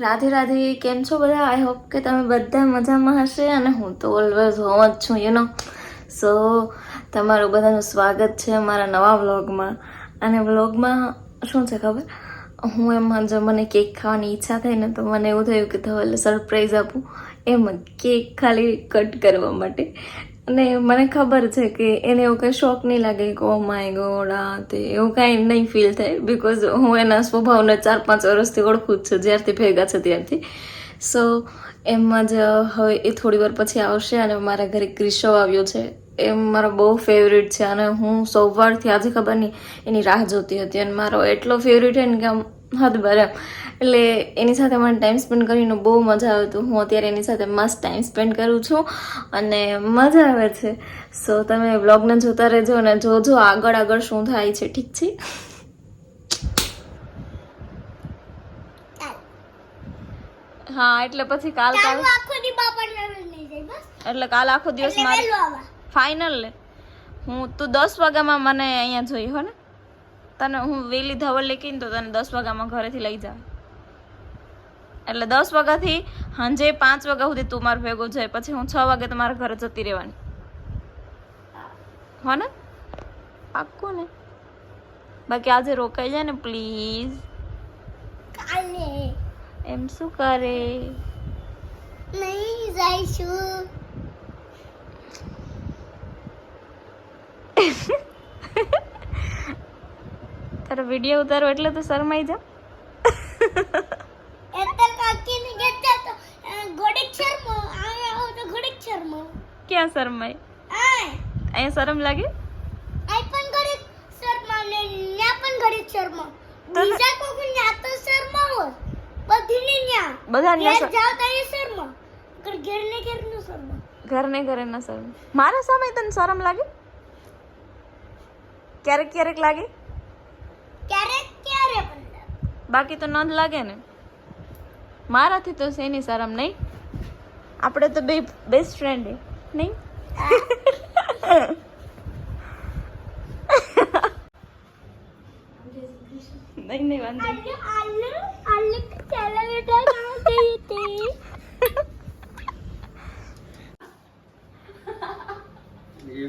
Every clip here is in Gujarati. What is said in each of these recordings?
રાધે રાધે, કેમ છો બધા? આઈ હોપ કે તમે બધા મજામાં હશે અને હું તો ઓલવેઝ હોમ જ છું યુ નો સો તમારું બધાનું સ્વાગત છે મારા નવા વ્લોગમાં અને વ્લોગમાં શું છે ખબર? હું એમાં જો મને કેક ખાવાની ઈચ્છા થઈ ને તો મને એવું થયું કે ધવલને સરપ્રાઈઝ આપું. એમ કેક ખાલી કટ કરવા માટે. અને મને ખબર છે કે એને એવું કંઈ શોખ નહીં લાગે કે ઓ માય ગોડ તે. એવું કાંઈ નહીં ફીલ થાય બિકોઝ હું એના સ્વભાવને ચાર પાંચ વર્ષથી ઓળખું જ છું, જ્યારથી ભેગા છે ત્યારથી. સો એમાં જ, હવે એ થોડી વાર પછી આવશે અને મારા ઘરે ક્રિશો આવ્યો છે. એ મારો બહુ ફેવરેટ છે અને હું સૌવારથી આજે ખબર નહીં, એની રાહ જોતી હતી અને મારો એટલો ફેવરેટ છે ને કે આમ હદ બરાબર. એટલે એની સાથે મને ટાઈમ સ્પેન્ડ કરીને બહુ મજા આવે તો હું અત્યારે એની સાથે મસ્ત ટાઈમ સ્પેન્ડ કરું છું અને મજા આવે છે. સો તમે બ્લોગને જોતા રહેજો અને જોજો આગળ આગળ શું થાય છે ઠીક છે? હા એટલે પછી કાલ કાલ એટલે કાલ આખો દિવસ મારે ફાઇનલ લે. હું તું દસ વાગ્યામાં મને અહીંયા જોઈ હો ને? તને હું વેલી ધવલ લેખીને તો તને દસ વાગ્યામાં ઘરેથી લઈ જાવ એટલે દસ વાગ્યાથી સાંજે પાંચ વાગ્યા સુધી તું મારું ભેગો જાય પછી હું છ વાગે તમારા ઘરે જતી રહેવાની. હો ને? પાક્કું ને? બાકી આજે રોકાઈ જાય ને પ્લીઝ કાલે. એમ શું કરે? નહીં જઈશું. તારો વીડિયો ઉતારો એટલે તો શરમાઈ જા એ કાકી કાકીને કહેતા તો અ, શર્મો આય તો ઘોડીક શર્મો. ક્યાં શરમાય આય. અહીંયા શરમ લાગે? આય પણ ઘોડીક શર્મા ને ન્યા પણ ઘોડીક શર્મા. બીજા કોક ન્યા તો શર્માવો બધી ને ન્યા. બધા ન્યા જાવ તો એ શર્મા. ઘેર ને ઘેરનું શર્મા. ઘરને ઘરે ન શરમ. મારા સમય તને શરમ લાગે? ક્યારેક ક્યારેક લાગે ક્યારેક ક્યારે પણ લાગે. બાકી તો ન જ લાગે ને. મારાથી તો શેની શરમ નહીં. આપણે તો બે બેસ્ટ ફ્રેન્ડ નહીં? નહીં નહીં વાંધો નહીં. આલુ આલુ આલુ ચાલો બેટા ના ગઈ તે એ,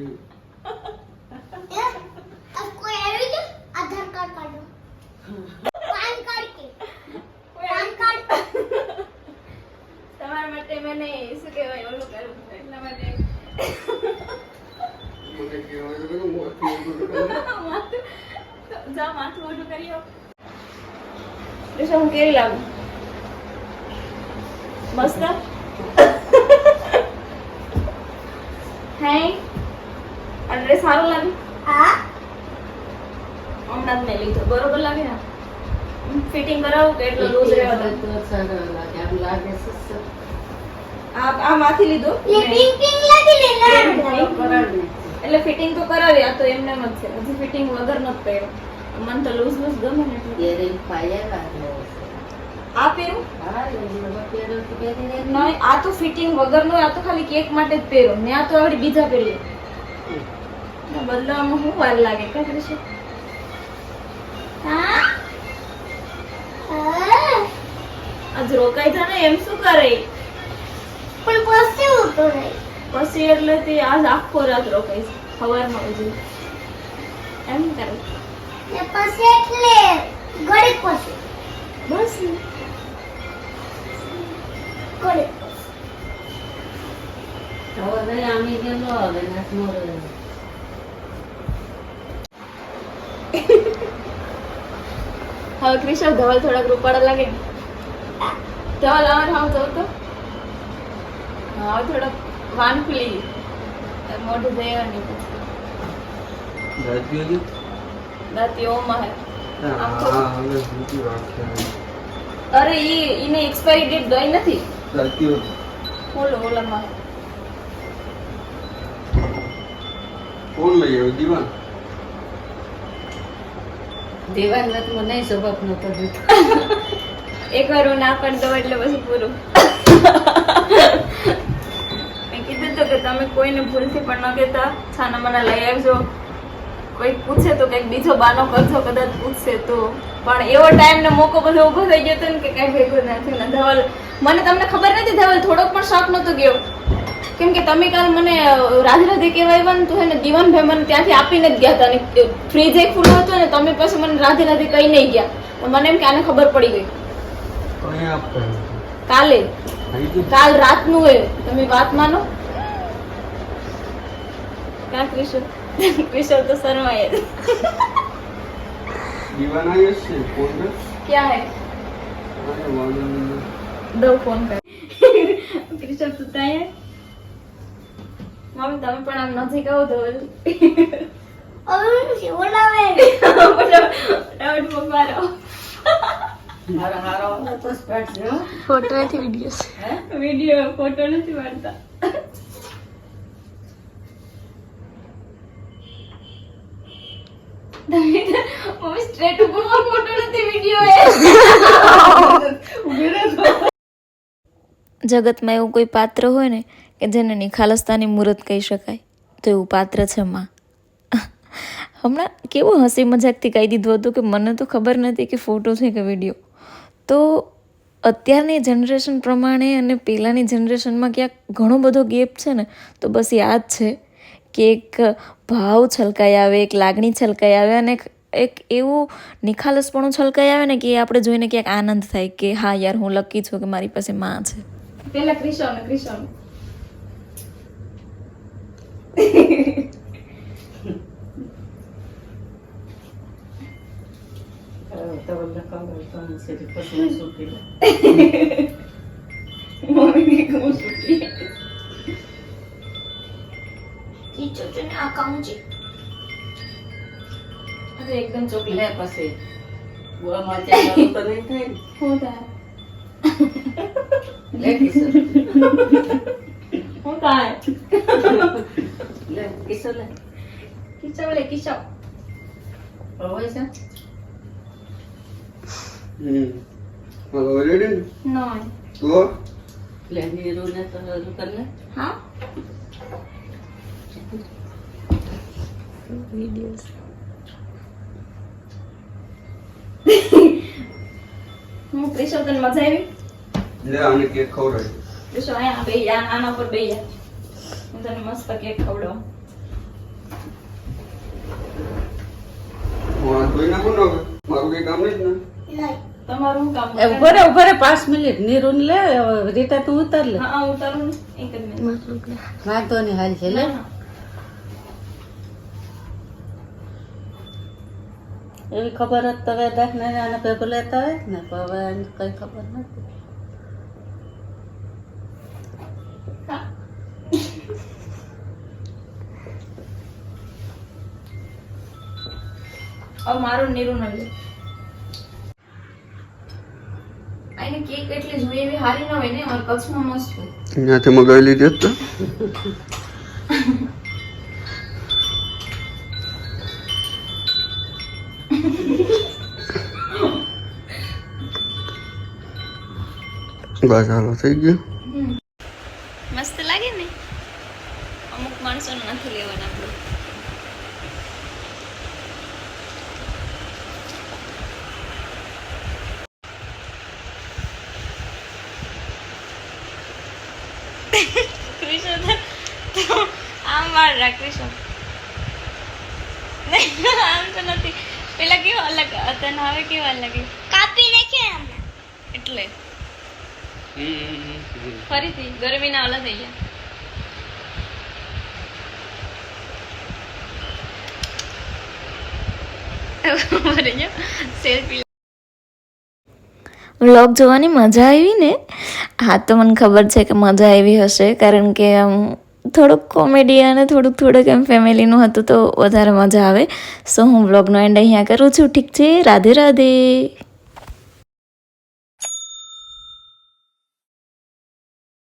આ કોઈ આવી ગયું? આધાર કાર્ડ કાઢો પાન કાર્ડ કે પાન કાર્ડ તમારા માટે મને શું કહેવાય ઓલું કરું એટલા માટે જાઓ કરી આવો રિશા હું કેવી લાગુ મસ્ત હે આ ડ્રેસ સારો લાગે હા હમણાં જ મેં લીધો બરોબર લાગે ને ફિટિંગ કરાવું કે એટલો લૂઝ રહેવા દો આ આ માથી લીધો લે પિંક પિંક લાગી લે એટલે ફિટિંગ તો કરાવી આ તો એમને જ છે હજી ફિટિંગ વગર નથી પહેર્યો મને તો લૂઝ લૂઝ ગમે ને એટલે આ પહેરું નહીં આ તો ફિટિંગ વગરનું આ તો ખાલી કેક માટે જ પહેરો. ને આ તો આવડી બીજા પહેરી બદલાવામાં શું વાર લાગે હા? હા. આજ રોકાઈ જા એમ શું કરે? પણ પછી ઉતો નહીં પછી એટલે તે આજ આખો રાત રોકાઈ સવારમાં ઉજી એમ કરે. ને પછી એટલે ઘડીક પછી. બસ ઘડીક હવે ક્રિશલ ધવલ થોડાક રૂપાળા લાગે. ને? ધવલ આવા થાવ જવું તો. હવે થોડાક વાન ખુલી મોઢું દેવાની પછી. દાંતી ઓમાં હે અરે ઈ ઈને એક્સપાયરી ડેટ ગઈ નથી? ઓલો ઓલામાં હે. કોણ લઈ આવ્યું? દીવાન? એકવાર હું ના પણ દઉં એટલે પછી પૂરું. મેં કીધું તો કે તમે કોઈને ભૂલથી પણ ન કહેતા. છાના મને લઈ આવજો. કોઈ પૂછે તો કંઈક બીજો બાનો કરજો કદાચ પૂછશે તો. પણ એવો ટાઈમ ને મોકો બધો ઊભો થઈ ગયો હતો ને કે કઈ ભેગો ના થયો ને ધવલ. મને તમને ખબર નથી ધવલ થોડોક પણ શોખ નહોતો ગયો. કેમ કે તમે કાલ મને અ, રાધે કહેવાય ને તો હે ને દીવાનભાઈ મને ત્યાંથી આપીને જ ગયા હતા અને ફ્રીજ એક ખુલ્લું હતો ને તમે પછી મને રાધે રાધે કઈ નહીં ગયા. મને એમ કે આને ખબર પડી ગઈ. કાલે. કાલ રાતનું એ તમે વાત માનો. તો શરમાય જ. દીવાન છે ફોન કર. ક્યાં હે. દો ફોન કર. ક્રિશોર તું ત્યાં મમ્મી તમે પણ આમ નથી આવો તો ફોટો નથી વીડિયો વીડિયો ફોટો નથી પાડતા તમે તો- મમ્મી સ્ટ્રેટ ઉપર ફોટો નથી વીડિયો જગતમાં એવું કોઈ પાત્ર હોય ને કે જેને નિખાલસતાની મુહૂર્ત કહી શકાય તો એવું પાત્ર છે માં. હમણાં કેવું હસી મજાકથી કહી દીધું હતું કે મને તો ખબર નથી કે ફોટો છે કે વીડિયો તો અત્યારની જનરેશન પ્રમાણે અને પહેલાંની જનરેશનમાં ક્યાંક ઘણો બધો ગેપ છે ને તો બસ યાદ છે. કે એક ભાવ છલકાઈ આવે એક લાગણી છલકાઈ આવે અને એક એવું નિખાલસપણું છલકાઈ આવે ને કે એ આપણે જોઈને ક્યાંક આનંદ થાય કે હા યાર હું લકી છું કે મારી પાસે માં છે. પેલા ક્રિશાન ક્રિશાન મમ્મી કે હું સુખી કીચું છું ને આ કામ છે અરે એકદમ ચોકલેટ લે પછી ગોળમાં ચાલવાનું તો નહીં થાય ને. હું થાય લે કિશોર હું થાય લે કિશોર લે કિચો લે કિચો હવે છે હમ હાલો રેડી ને નો તો લે નીરુને તો હજુ કર લે હા વિડિયોઝ હું પ્રેશર તને મજા આવી લે આને કેક ખવડાવી. પ્રેશર અહીંયા બે જા આના પર બે જા. હું તને મસ્ત કેક ખવડાવું. તમારું કામ એ ઊભો રે ઊભો રે પાંચ મિનિટ. નીરુન લે હવે તું ઉતાર લે. હા હું એક જ મિનિટ. વાંધો નહીં હાલ છે લે ના, ના. એવી ખબર જ તો વેદાસ ને આને ભેગું લેતા હોય ને પણ હવે એને કઈ ખબર નથી. હવે મારું નીરું નહીં લે કેક એટલી જોઈએ એવી હારી ન હોય ને અમારે કચ્છમાં મસ્ત છે ત્યાંથી મગાવી લીધી હતી બસ હાલો થઈ ગયું મસ્ત લાગે ને અમુક માણસો નથી લેવાના આપણે આમ વાળ રાખીશું નહીં આમ તો નથી પેલા કેવા અલગ હતા ને હવે કેવા લાગે કાપી નાખ્યા અમે એટલે ફરીથી, ગરમીના ઓલા થઈ ગયા. વ્લોગ જોવાની મજા આવી ને? હા, તો મને ખબર છે કે મજા આવી હશે, કારણ કે આમ થોડુંક કોમેડી અને થોડુંક થોડુંક એમ ફેમિલીનું હતું તો વધારે મજા આવે. સો હું વ્લોગનો એન્ડ અહીંયા કરું છું. ઠીક છે? રાધે રાધે.